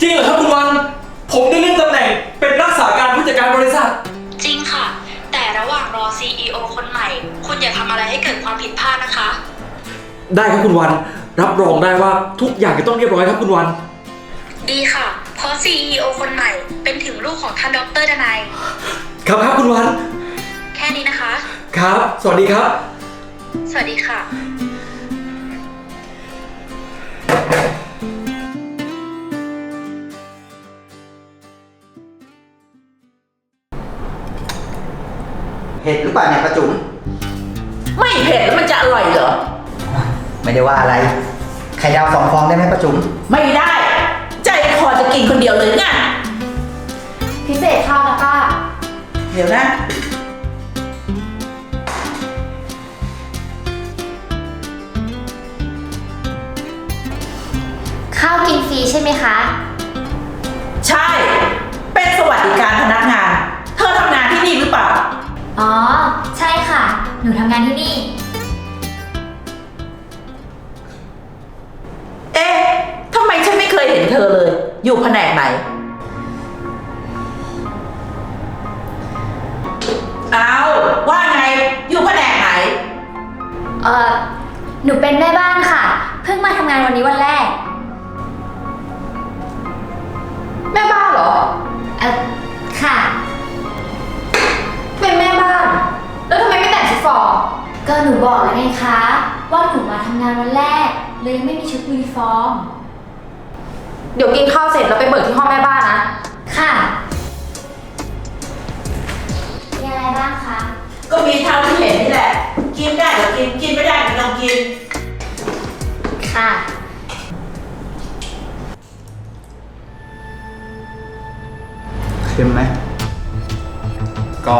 จริงเหรอครับคุณวัน ผมได้เลื่อนตำแหน่งเป็นรักษาการผู้จัดการบริษัท จริงค่ะ แต่ระหว่างรอ CEO คนใหม่ คุณอย่าทำอะไรให้เกิดความผิดพลาดนะคะ ได้ครับคุณวัน รับรองได้ว่าทุกอย่างจะต้องเรียบร้อยครับคุณวัน ดีค่ะ เพราะ CEO คนใหม่ เป็นถึงลูกของท่านดรดนัยครับครับคุณวัน แค่นี้นะคะ ครับ สวัสดีครับ สวัสดีค่ะ เผ็ดหรือเปล่าเนี่ยประจุมไม่เผ็ดแล้วมันจะอร่อยเหรอ ไม่ได้ว่าอะไรไข่ดาวสองฟองได้ไหมประจุมไม่ได้ ใจคอจะกินคนเดียวเลยไงพิเศษข้าวนะป้า เดี๋ยวนะ ข้าวกินฟรีใช่ไหมคะ ใช่ เป็นสวัสดิการพนัก อ๋อ ใช่ค่ะ หนูทำงานที่นี่ เอ๊ะทำไมฉันไม่เคยเห็นเธอเลย อยู่แผนกไหน เอาว่าไง อยู่แผนกไหน เอ่อ หนูเป็นแม่บ้านค่ะ เพิ่งมาทำงานวันนี้วันแรก ก็หนูบอกแล้วไงคะ ว่าหนูมาทำงานวันแรก เลยยังไม่มีชุดยูนิฟอร์ม เดี๋ยวกินข้าวเสร็จแล้วไปเบิกที่ห้องแม่บ้านนะ ค่ะมีอะไรบ้างคะ ก็มีเท่าที่เห็นนี่แหละ กินได้ก็กิน กินไม่ได้ก็ไม่ต้องกิน ค่ะ เค็มไหมก็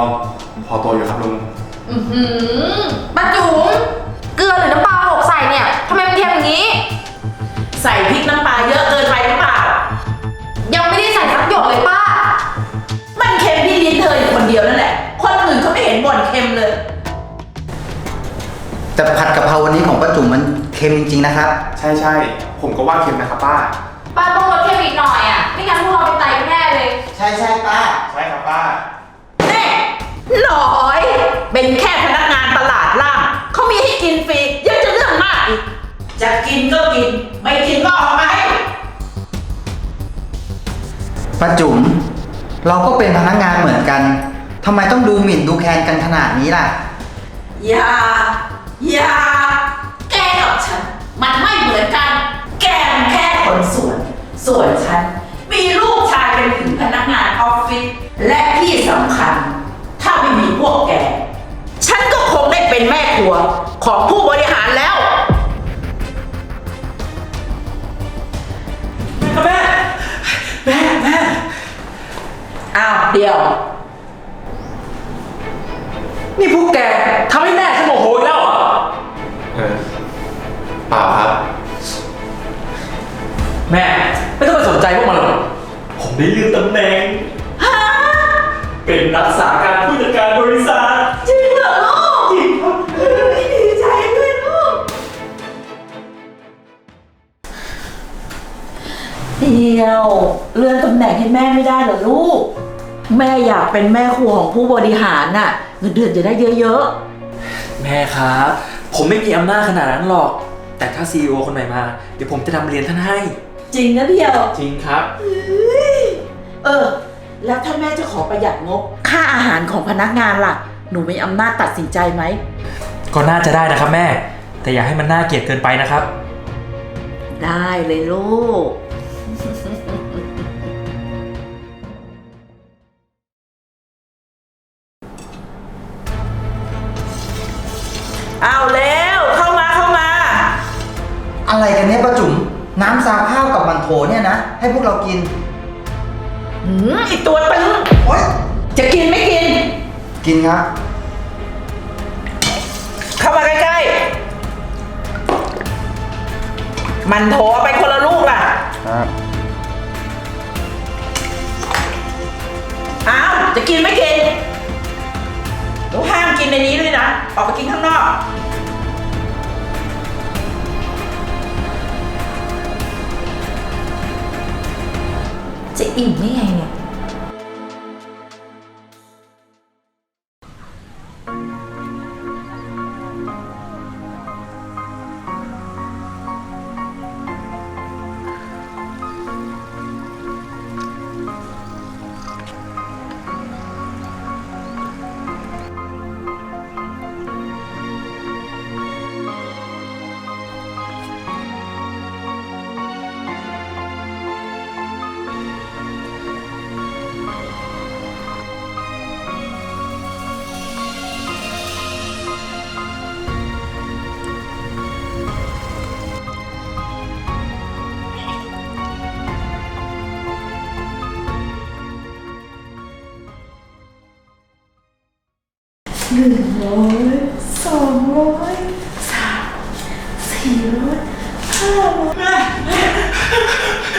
พอตัวอยู่ครับลุง อือหือป้าจุ๋มเกลือหรือน้ำปลาหกใส่เนี่ยทำไมมันเค็มอย่างนี้ ใส่พริกน้ำปลาเยอะเกินไปหรือเปล่า ยังไม่ได้ใส่สักหยดเลยป้า มันเค็มที่ลิ้นเธออยู่คนเดียวนั่นแหละ คนอื่นเขาไม่เห็นบ่นเค็มเลย แต่ผัดกะเพราวันนี้ของประจุมมันเค็มจริงๆนะครับ ใช่ใช่ผมก็ว่าเค็มนะครับป้า ป้าต้องลดเค็มอีกหน่อยอะไม่งั้นพวกเราเป็นไตกันแน่เลย ใช่ใช่ป้า ใช่ครับป้า แน่หน่อย เป็นแค่พนักงานตลาดล่างเขามีให้กินฟรียังจะเรื่องมากอีก จะกินก็กิน ไม่กินก็ออกมาให้ประจุม เราก็เป็นพนักงานเหมือนกันทำไมต้องดูหมิ่นดูแคลนกันขนาดนี้ล่ะ อย่า อย่า แกกับฉัน มันไม่เหมือนกัน แกมันแค่คนส่วน ส่วนฉัน เดียว นี่พวกแกทำให้แม่ฉันโมโหอีกแล้วเหรอ เออเปล่าครับ แม่ ไม่ต้องไปสนใจพวกมันหรอก ผมได้เลื่อนตำแหน่งเป็นรักษาการผู้จัดการบริษัท จริงเหรอลูกจริงครับเฮ้ยดีใจด้วยลูกเดียว เลื่อนตำแหน่งให้แม่ไม่ได้เหรอลูก แม่อยากเป็นแม่ครัวของผู้บริหารน่ะเงินเดือนจะได้เยอะแม่ครับ ผมไม่มีอำนาจขนาดนั้นหรอก แต่ถ้าซีอคนใหม่มา เดี๋ยวผมจะนำเรียนท่านให้ ๆ จริงนะเดียว จริงครับ เออ แล้วถ้าแม่จะขอประหยัดงบ ค่าอาหารของพนักงานล่ะ หนูมีอำนาจตัดสินใจไหม ก็น่าจะได้นะครับแม่ แต่อย่าให้มันน่าเกลียดเกินไปนะครับ ได้เลยลูก เอาแล้วเข้ามาเข้ามา อะไรกันเนี่ยประจุมน้ำซาวข้าวกับมันโถเนี่ยนะ ให้พวกเรากินหืมไอตัวตึงโอ๊ยจะกินไม่กิน กินครับ เข้ามาใกล้ๆ มันโถเอาไปคนละลูกล่ะ ครับ อ้าว จะกินไม่กินหนูห้าม กินในนี้ด้วยนะ ออกไปกินข้างนอก จะอิ่มได้ไงเนี่ย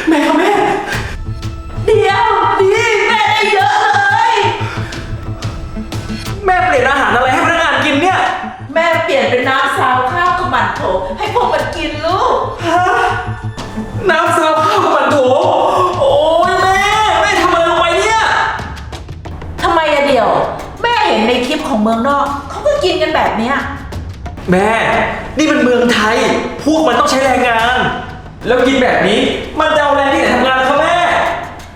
แม่ครับแม่เดี๋ยวดีแม่ได้เยอะเลย แม่เปลี่ยนอาหารอะไรให้พนักงานกินเนี่ย แม่เปลี่ยนเป็นน้ำซาวข้าวกับมันโถให้พวกมันกินลูกฮะน้ำซาว เมืองนอกเขาก็กินกันแบบเนี้ยแม่ นี่มันเมืองไทย พวกมันต้องใช้แรงงาน แล้วกินแบบนี้ มันจะเอาแรงที่ไหนทำงานล่ะครับแม่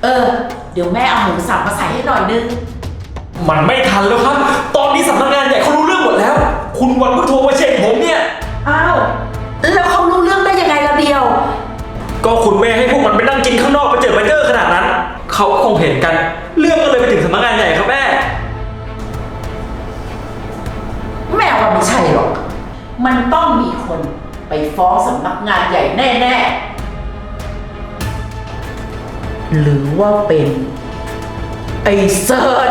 เออ เดี๋ยวแม่เอาหมูสับมาใส่ให้หน่อยนึง มันไม่ทันแล้วครับ ตอนนี้สำนักงานใหญ่เขารู้เรื่องหมดแล้ว คุณวันเพิ่งโทรมาเช็คผมเนี่ย อ้าว แล้วเขารู้เรื่องได้ยังไงละเดียว ก็คุณแม่ให้พวกมันไปนั่งกินข้างนอกไปเจอไปเจอขนาดนั้น เขาก็คงเห็นกัน เรื่องก็เลยไปถึงสำนักงานใหญ่ ครับแม่แม่ว่าไม่ใช่หรอก มันต้องมีคนไปฟ้องสำนักงานใหญ่แน่ๆ หรือว่าเป็น ไอ้เซิร์ช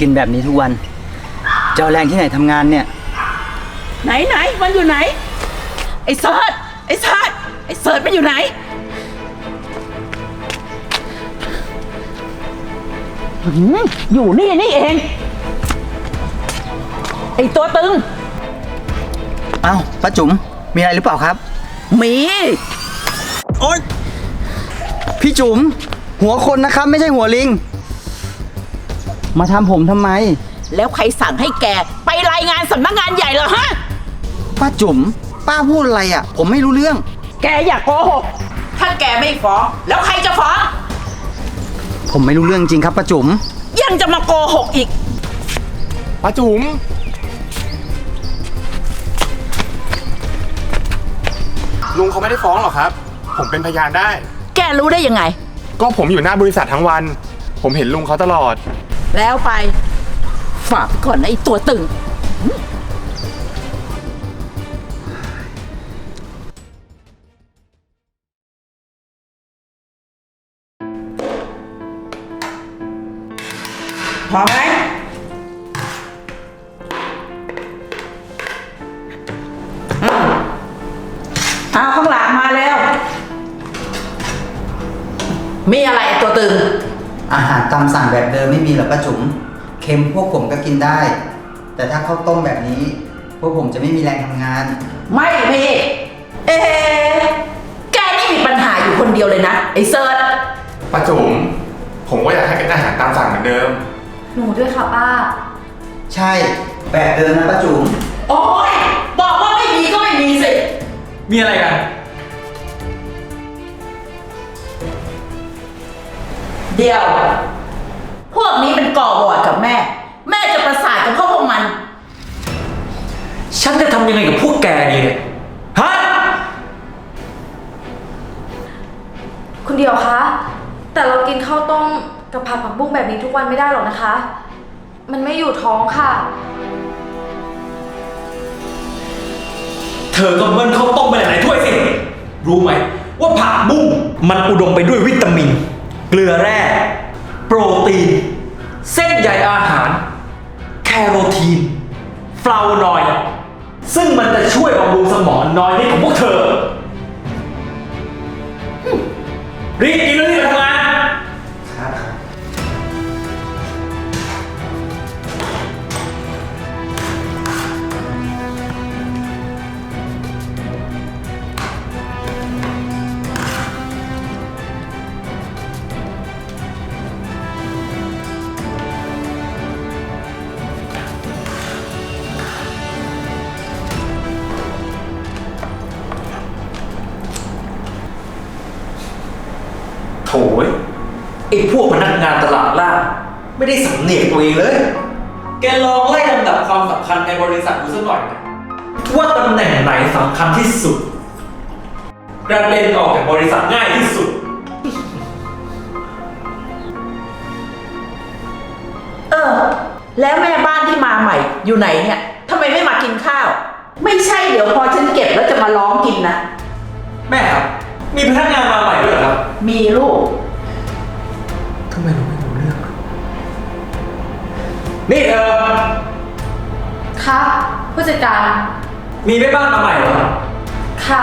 กินแบบนี้ทุกวันจะเอาแรงที่ไหนทำงานเนี่ย ไหนไหนมันอยู่ไหน ไอ้เซิร์ชไอ้เซิร์ชไอ้เซิร์ชมันอยู่ไหนหืมอยู่นี่นี่เอง ไอ้ตัวตึง เอ้าป้าจุ๋มมีอะไรหรือเปล่าครับ มี โอ๊ยพี่จุ๋มหัวคนนะครับ ไม่ใช่หัวลิง มาทำผมทำไม แล้วใครสั่งให้แกไปรายงานสำนักงานใหญ่เหรอฮะ ป้าจุ๋มป้าพูดอะไรอะ ผมไม่รู้เรื่อง แกอย่ากโกหก ถ้าแกไม่ฟ้อง แล้วใครจะฟ้อง ผมไม่รู้เรื่องจริงครับป้าจุ๋มยังจะมาโกหกอีก ป้าจุ๋มลุงเขาไม่ได้ฟ้องหรอกครับ ผมเป็นพยานได้ แกรู้ได้ยังไง ก็ผมอยู่หน้าบริษัททั้งวัน ผมเห็นลุงเขาตลอด แล้วไป ฝากไปก่อนนะไอ้ตัวตึง พอไหมอืมเอาข้างหลังมาแล้ว มีอะไรไอ้ตัวตึง อาหารตามสั่งแบบเดิมไม่มีหรอป้าจุ๋มเค็มพวกผมก็กินได้ แต่ถ้าข้าวต้มแบบนี้ พวกผมจะไม่มีแรงทำงาน ไม่มีเอ๊ะแกนี่มีปัญหาอยู่คนเดียวเลยนะ ไอ้เซิร์ชป้าจุ๋มผมก็อยากให้เป็นอาหารตามสั่งเหมือนเดิม หนูด้วยค่ะป้า ใช่แบบเดิมนะป้าจุ๋มโอ๊ยบอกว่าไม่มีก็ไม่มีสิ มีอะไรกัน เดี๋ยว พวกนี้เป็นก่อบอดกับแม่ แม่จะประสานกับพวกมัน ฉันจะทำยังไงกับพวกแกดีเนี่ยฮะ คุณเดียวคะ แต่เรากินข้าวต้มกับผัดผักบุ้งแบบนี้ทุกวันไม่ได้หรอกนะคะ มันไม่อยู่ท้องค่ะ เธอก็เบิ้ลข้าวต้มไปหลายๆถ้วยสิ รู้ไหมว่าผักบุ้งมันอุดมไปด้วยวิตามินเก ลือแร่ โปรตีน เส้นใยอาหาร แคโรทีนฟลาโวนอยด์สซึ่งมันจะช่วยบำรุงสมองอันน้อยนิดของพวกเธอ รีบกินแล้ว ไอ้พวกพนักงานตลาดล่างไม่ได้สำเนียกตัวเองเลย แกลองไล่ลำดับความสำคัญในบริษัทดูสักหน่อยนะว่าตำแหน่งไหนสำคัญที่สุด กระเด็นออกจากบริษัทง่ายที่สุด เออ แล้วแม่บ้านที่มาใหม่ อยู่ไหนเนี่ยทำไมไม่มากินข้าว ไม่ใช่เดี๋ยวพอฉันเก็บแล้วจะมาร้องกินนะ แม่ครับ มีพนักงานมาใหม่ด้วยเหรอครับ มีลูก ทำไมเราไม่รู้เรื่องอะนี่เธอค่ะผู้จัดการ มีแม่บ้านมาใหม่เหรอ ค่ะ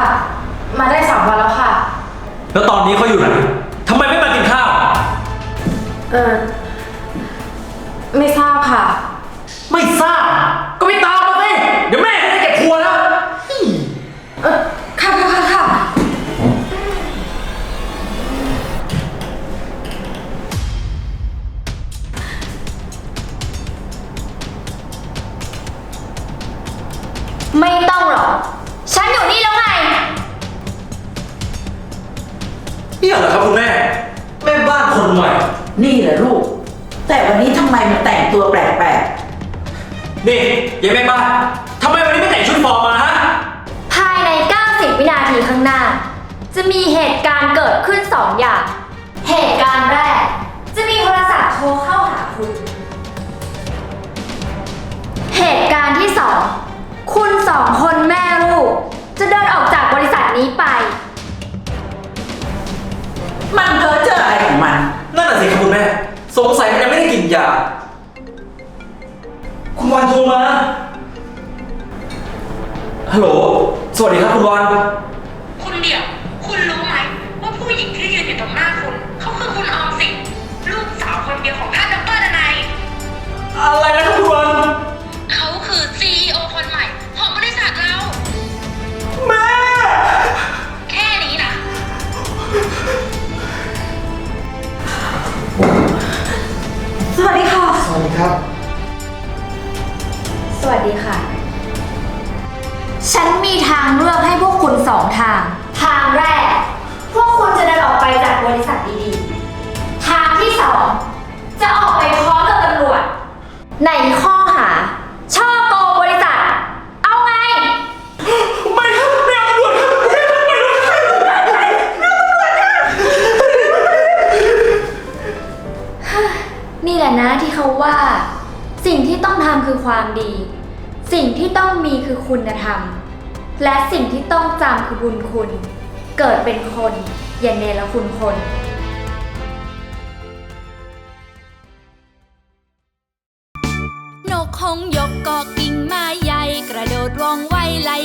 มาได้สามวันแล้วค่ะ แล้วตอนนี้เขาอยู่ไหนทำไมไม่มากินข้าว เออไม่ทราบค่ะ ไม่ทราบ ก็ไม่ตามมาสิ เดี๋ยว ไม่ต้องหรอก ฉันอยู่นี่แล้วไง เนี่ยเหรอครับคุณแม่ แม่บ้านคนใหม่ นี่แหละลูก แต่วันนี้ทำไมมันแต่งตัวแปลกนี่ยายแม่บ้านทำไมวันนี้ไม่แต่งชุดฟอร์มมาฮะ ภายใน 90 วินาทีข้างหน้า จะมีเหตุการณ์เกิดขึ้น 2 อย่าง เหตุการณ์แรก จะมีโทรศัพท์โทรเข้าหาคุณ เหตุการณ์ที่ 2 คุณสองคนแม่ลูก จะเดินออกจากบริษัทนี้ไปๆมันเพ้อเจ้ออะไรของมัน นั่นน่ะสิครับคุณแม่ สงสัยมันยังไม่ได้กินยา คุณวันโทรมา ฮัลโหล สวัสดีครับคุณวัน คุณเดี่ยว คุณรู้ไหมว่าผู้หญิงที่ยืนอยู่ตรงหน้าคุณเขาคือคุณออมสินลูกสาวคนเดียวของท่านดรดนัยอะไรนะครับคุณวัน ความดี สิ่งที่ต้องมีคือคุณธรรม และสิ่งที่ต้องจำคือบุญคุณ เกิดเป็นคนอย่าเนรคุณคนนกหงยกกอกิ่งไม้ใหญ่ กระโดดว่องไวไล่